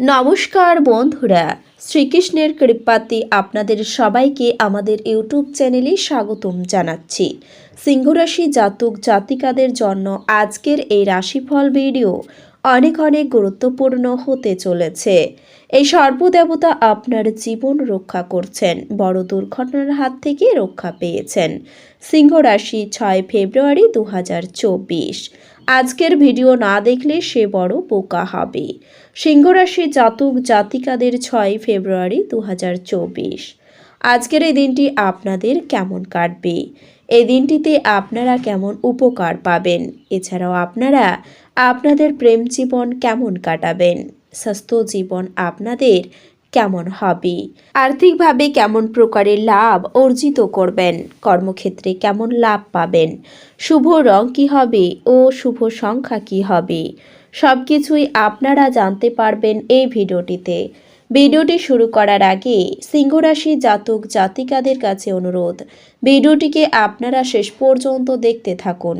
নমস্কার বন্ধুরা, শ্রীকৃষ্ণের কৃপাতে আপনাদের সবাইকে আমাদের ইউটিউব চ্যানেলে স্বাগতম জানাচ্ছি। সিংহরাশি জাতক জাতিকাদের জন্য আজকের এই রাশিফল ভিডিও অনেক অনেক গুরুত্বপূর্ণ হতে চলেছে। এই সর্বদেবতা আপনার জীবন রক্ষা করছেন, বড় দুর্ঘটনার হাত থেকে রক্ষা পেয়েছেন। সিংহ রাশি ছয় ফেব্রুয়ারি দু হাজার চব্বিশ। আজকের ভিডিও না দেখলে সে বড় বোকা হবে। সিংহরাশি জাতক জাতিকাদের ছয় ফেব্রুয়ারি দু হাজার চব্বিশ। আজকের এই দিনটি আপনাদের কেমন কাটবে? এই দিনটিতে আপনারা কেমন উপকার পাবেন? এছাড়াও আপনারা আপনাদের প্রেম জীবন কেমন কাটাবেন? স্বাস্থ্য জীবন আপনাদের কেমন হবে? আর্থিকভাবে কেমন প্রকারের লাভ অর্জিত করবেন? কর্মক্ষেত্রে কেমন লাভ পাবেন? শুভ রং কী হবে ও শুভ সংখ্যা কী হবে? সব কিছুই আপনারা জানতে পারবেন এই ভিডিওটিতে। ভিডিওটি শুরু করার আগে সিংহরাশি জাতক জাতিকাদের কাছে অনুরোধ, ভিডিওটিকে আপনারা শেষ পর্যন্ত দেখতে থাকুন।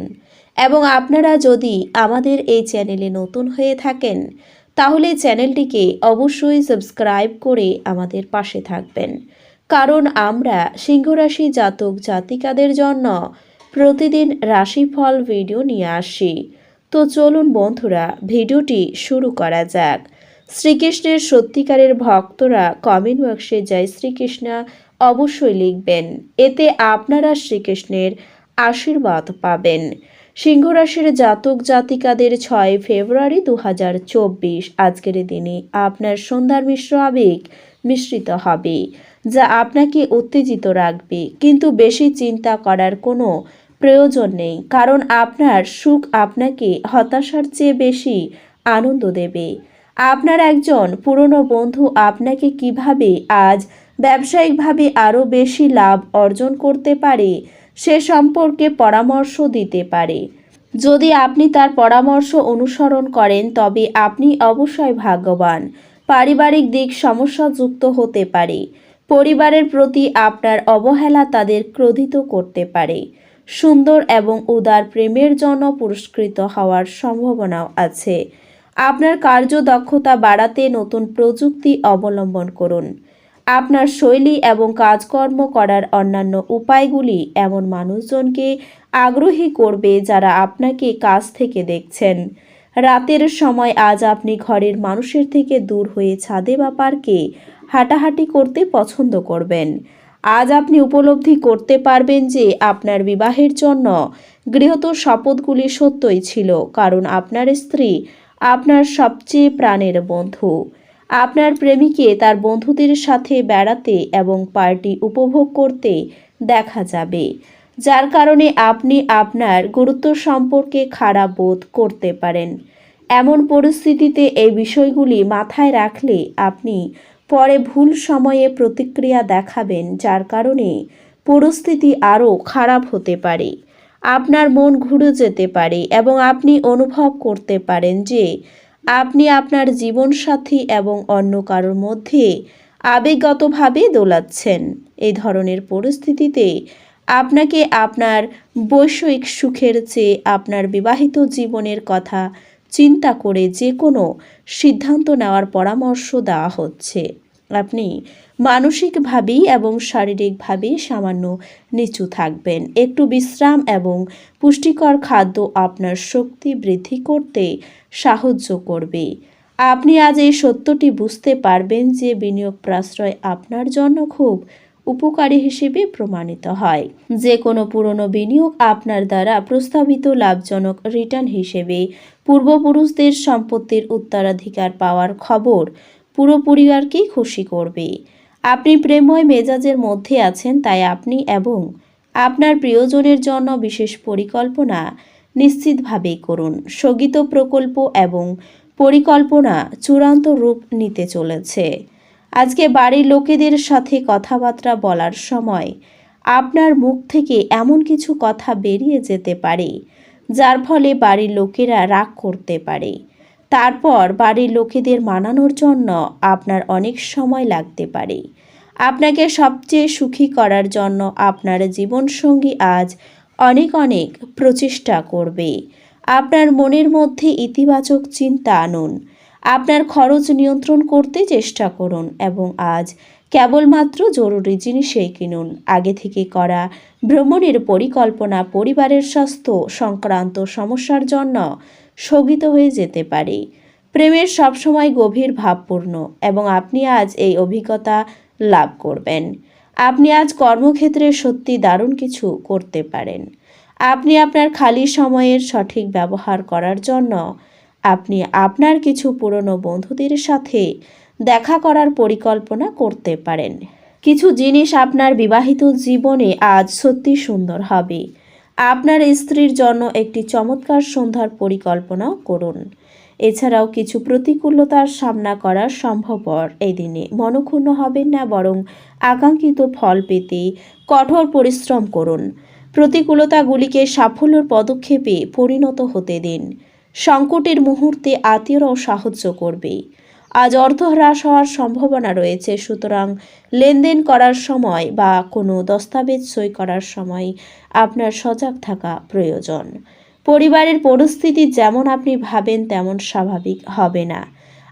এবং আপনারা যদি আমাদের এই চ্যানেলে নতুন হয়ে থাকেন তাহলে চ্যানেলটিকে অবশ্যই সাবস্ক্রাইব করে আমাদের পাশে থাকবেন। কারণ আমরা সিংহরাশি জাতক জাতিকাদের জন্য প্রতিদিন রাশিফল ভিডিও নিয়ে আসি তো চলুন বন্ধুরা, ভিডিওটি শুরু করা যাক। শ্রীকৃষ্ণের সত্যিকারের ভক্তরা কমেন্ট বক্সে জয় শ্রীকৃষ্ণ অবশ্যই লিখবেন। এতে আপনারা শ্রীকৃষ্ণের আশীর্বাদ পাবেন। সিংহরাশির জাতক জাতিকাদের ছয় ফেব্রুয়ারি দু হাজার চব্বিশ। আজকের দিনে আপনার সন্ধ্যার মিশ্র আবেগ মিশ্রিত হবে, যা আপনাকে উত্তেজিত রাখবে। কিন্তু বেশি চিন্তা করার কোনো প্রয়োজন নেই, কারণ আপনার সুখ আপনাকে হতাশার চেয়ে বেশি আনন্দ দেবে। আপনার একজন পুরনো বন্ধু আপনাকে কীভাবে আজ ব্যবসায়িকভাবে আরও বেশি লাভ অর্জন করতে পারে, সে সম্পর্কে পরামর্শ দিতে পারে। যদি আপনি তার পরামর্শ অনুসরণ করেন, তবে আপনি অবশ্যই ভাগ্যবান। পারিবারিক দিক সমস্যাযুক্ত হতে পারে। পরিবারের প্রতি আপনার অবহেলা তাদের ক্রোধিত করতে পারে। সুন্দর এবং উদার প্রেমের জন্য পুরস্কৃত হওয়ার সম্ভাবনাও আছে। আপনার কার্যদক্ষতা বাড়াতে নতুন প্রযুক্তি অবলম্বন করুন। আপনার শৈলী এবং কাজকর্ম করার অন্যান্য উপায়গুলি এমন মানুষজনকে আগ্রহী করবে যারা আপনাকে কাজ থেকে দেখছেন। রাতের সময় আজ আপনি ঘরের মানুষের থেকে দূর হয়ে ছাদে বা পার্কে হাঁটাহাঁটি করতে পছন্দ করবেন। আজ আপনি উপলব্ধি করতে পারবেন যে আপনার বিবাহের জন্য গৃহত শপথগুলি সত্যই ছিল, কারণ আপনার স্ত্রী আপনার সবচেয়ে প্রাণের বন্ধু। আপনার প্রেমিকে তার বন্ধুদের সাথে বেড়াতে এবং পার্টি উপভোগ করতে দেখা যাবে, যার কারণে আপনি আপনার গুরুত্ব সম্পর্কে খারাপ বোধ করতে পারেন। এমন পরিস্থিতিতে এই বিষয়গুলি মাথায় রাখলে আপনি পরে ভুল সময়ে প্রতিক্রিয়া দেখাবেন, যার কারণে পরিস্থিতি আরও খারাপ হতে পারে। আপনার মন ঘুরে যেতে পারে এবং আপনি অনুভব করতে পারেন যে আপনি আপনার জীবনসাথী এবং অন্য কারোর মধ্যে আবেগগতভাবে দোলাচ্ছেন। এই ধরনের পরিস্থিতিতে আপনাকে আপনার বৈষয়িক সুখের চেয়ে আপনার বিবাহিত জীবনের কথা চিন্তা করে যে কোনো সিদ্ধান্ত নেওয়ার পরামর্শ দেওয়া হচ্ছে। আপনি মানসিকভাবেই এবং শারীরিকভাবেই সামান্য নিচু থাকবেন। একটু বিশ্রাম এবং পুষ্টিকর খাদ্য আপনার শক্তি বৃদ্ধি করতে সাহায্য করবে। আপনি আজ এই সত্যটি বুঝতে পারবেন যে বিনিয়োগ প্রাশ্রয় আপনার জন্য খুব উপকারী হিসেবে প্রমাণিত হয়। যে কোনো পুরনো বিনিয়োগ আপনার দ্বারা প্রস্তাবিত লাভজনক রিটার্ন হিসেবে পূর্বপুরুষদের সম্পত্তির উত্তরাধিকার পাওয়ার খবর পুরো পরিবারকেই খুশি করবে। আপনি প্রেমময় মেজাজের মধ্যে আছেন তাই আপনি এবং আপনার প্রিয়জনের জন্য বিশেষ পরিকল্পনা নিশ্চিতভাবেই করুন। স্থগিত প্রকল্প এবং পরিকল্পনা চূড়ান্ত রূপ নিতে চলেছে। আজকে বাড়ির লোকেদের সাথে কথাবার্তা বলার সময় আপনার মুখ থেকে এমন কিছু কথা বেরিয়ে যেতে পারে, যার ফলে বাড়ির লোকেরা রাগ করতে পারে। তারপর বাড়ির লোকেদের মানানোর জন্য আপনার অনেক সময় লাগতে পারে। আপনাকে সবচেয়ে সুখী করার জন্য আপনার জীবনসঙ্গী আজ অনেক অনেক প্রচেষ্টা করবে। আপনার মনের মধ্যে ইতিবাচক চিন্তা আনুন। আপনার খরচ নিয়ন্ত্রণ করতে চেষ্টা করুন এবং আজ কেবলমাত্র জরুরি জিনিসেই কিনুন। আগে থেকে করা ভ্রমণের পরিকল্পনা পরিবারের স্বাস্থ্য সংক্রান্ত সমস্যার জন্য স্থগিত হয়ে যেতে পারে। প্রেমের সবসময় গভীর ভাবপূর্ণ এবং আপনি আজ এই অভিজ্ঞতা লাভ করবেন। আপনি আজ কর্মক্ষেত্রে সত্যি দারুণ কিছু করতে পারেন। আপনি আপনার খালি সময়ের সঠিক ব্যবহার করার জন্য আপনি আপনার কিছু পুরনো বন্ধুদের সাথে দেখা করার পরিকল্পনা করতে পারেন। কিছু জিনিস আপনার বিবাহিত জীবনে আজ সত্যি সুন্দর হবে। আপনার স্ত্রীর জন্য একটি চমৎকার সন্ধ্যার পরিকল্পনাও করুন। এছাড়াও কিছু প্রতিকূলতার সামনা করা সম্ভবপর এই দিনে মনক্ষুণ্ণ হবেন না বরং আকাঙ্ক্ষিত ফল পেতে কঠোর পরিশ্রম করুন। প্রতিকূলতাগুলিকে সাফল্যের পদক্ষেপে পরিণত হতে দিন। সংকটের মুহূর্তে আত্মীয়রাও সাহায্য করবে। আজ অর্থ হ্রাস হওয়ার সম্ভাবনা রয়েছে, সুতরাং লেনদেন করার সময় বা কোনো দস্তাবেজ সই করার সময় আপনার সজাগ থাকা প্রয়োজন। পরিবারের পরিস্থিতি যেমন আপনি ভাবেন, তেমন স্বাভাবিক হবে না।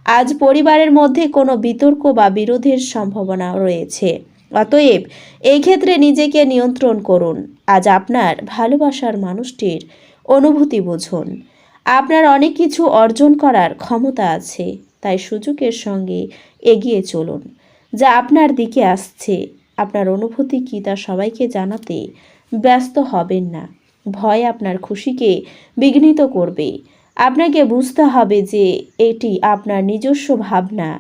আজ পরিবারের মধ্যে কোনো বিতর্ক বা বিরোধের সম্ভাবনা রয়েছে। অতএব এই ক্ষেত্রে নিজেকে নিয়ন্ত্রণ করুন। আজ আপনার ভালোবাসার মানুষটির অনুভূতি বুঝুন। আপনার অনেক কিছু অর্জন করার ক্ষমতা আছে। তাই সুযোগের সঙ্গে এগিয়ে চলুন। যা আপনার দিকে আসছে, আপনার অনুভূতি কী তা সবাইকে জানাতে ব্যস্ত হবেন না। ভয় আপনার খুশিকে বিঘ্নিত করবে। আপনাকে বুঝতে হবে যে এটি আপনার নিজস্ব ভাবনা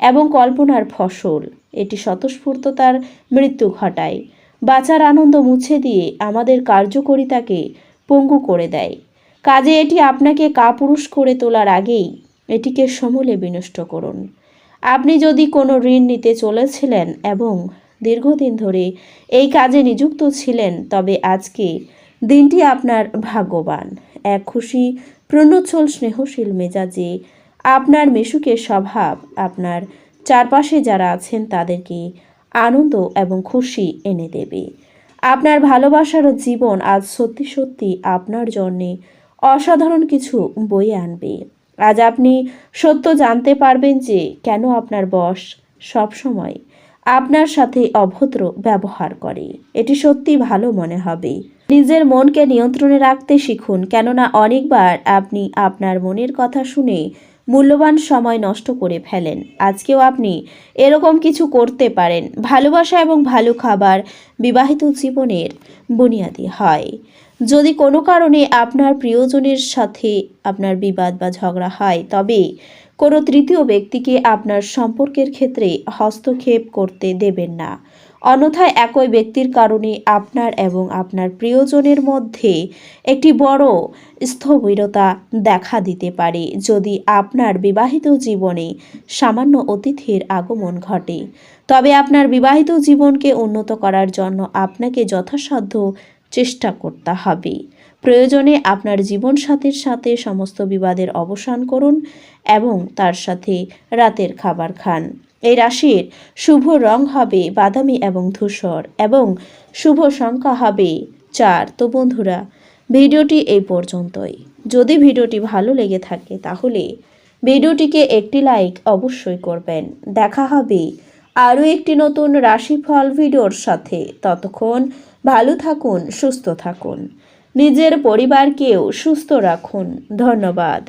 এবং কল্পনার ফসল। এটি স্বতঃস্ফূর্ততার মৃত্যু ঘটায়। বাঁচার আনন্দ মুছে দিয়ে আমাদের কার্যকরিতাকে পঙ্গু করে দেয়। কাজে এটি আপনাকে কাপুরুষ করে তোলার আগেই এটিকে সমূলে বিনষ্ট করুন। আপনি যদি কোনো ঋণ নিতে চলেছিলেন এবং দীর্ঘদিন ধরে এই কাজে নিযুক্ত ছিলেন, তবে আজকে দিনটি আপনার ভাগ্যবান। এক খুশি, প্রণোচ্ছল, স্নেহশীল মেজাজে আপনার মেশুকের স্বভাব, আপনার চারপাশে যারা আছেন তাদেরকে আনন্দ এবং খুশি এনে দেবে। আপনার ভালোবাসার জীবন আজ সত্যি সত্যি আপনার জন্যে অসাধারণ কিছু বয়ে আনবে। আজ আপনি সত্য জানতে পারবেন যে কেন আপনার বস সবসময় আপনার সাথে অভদ্র ব্যবহার করে। এটি সত্যি ভালো মনে হবে। নিজের মনকে নিয়ন্ত্রণে রাখতে শিখুন, কেননা অনেকবার আপনি আপনার মনের কথা শুনে মূল্যবান সময় নষ্ট করে ফেলেন। আজকেও আপনি এরকম কিছু করতে পারেন। ভালোবাসা এবং ভালো খাবার বিবাহিত জীবনের বুনিয়াদি হয়। যদি কোনো কারণে আপনার প্রিয়জনের সাথে আপনার বিবাদ বা ঝগড়া হয়, তবে কোনো তৃতীয় ব্যক্তিকে আপনার সম্পর্কের ক্ষেত্রে হস্তক্ষেপ করতে দেবেন না। অন্যথায় একই ব্যক্তির কারণে আপনার এবং আপনার প্রিয়জনের মধ্যে একটি বড় স্থবিরতা দেখা দিতে পারে। যদি আপনার বিবাহিত জীবনে সামান্য অতিথির আগমন ঘটে, তবে আপনার বিবাহিত জীবনকে উন্নত করার জন্য আপনাকে যথাসাধ্য চেষ্টা করতে হবে। প্রয়োজনে আপনার জীবন জীবনসাথীর সাথে সমস্ত বিবাদের অবসান করুন এবং তার সাথে রাতের খাবার খান। এই রাশির শুভ রং হবে বাদামি এবং ধূসর এবং শুভ সংখ্যা হবে চার। তো বন্ধুরা, ভিডিওটি এই পর্যন্তই। যদি ভিডিওটি ভালো লেগে থাকে তাহলে ভিডিওটিকে একটি লাইক অবশ্যই করবেন। দেখা হবে আরও একটি নতুন রাশিফল ভিডিওর সাথে। ততক্ষণ ভালো থাকুন, সুস্থ থাকুন। নিজের পরিবারকেও সুস্থ রাখুন। ধন্যবাদ।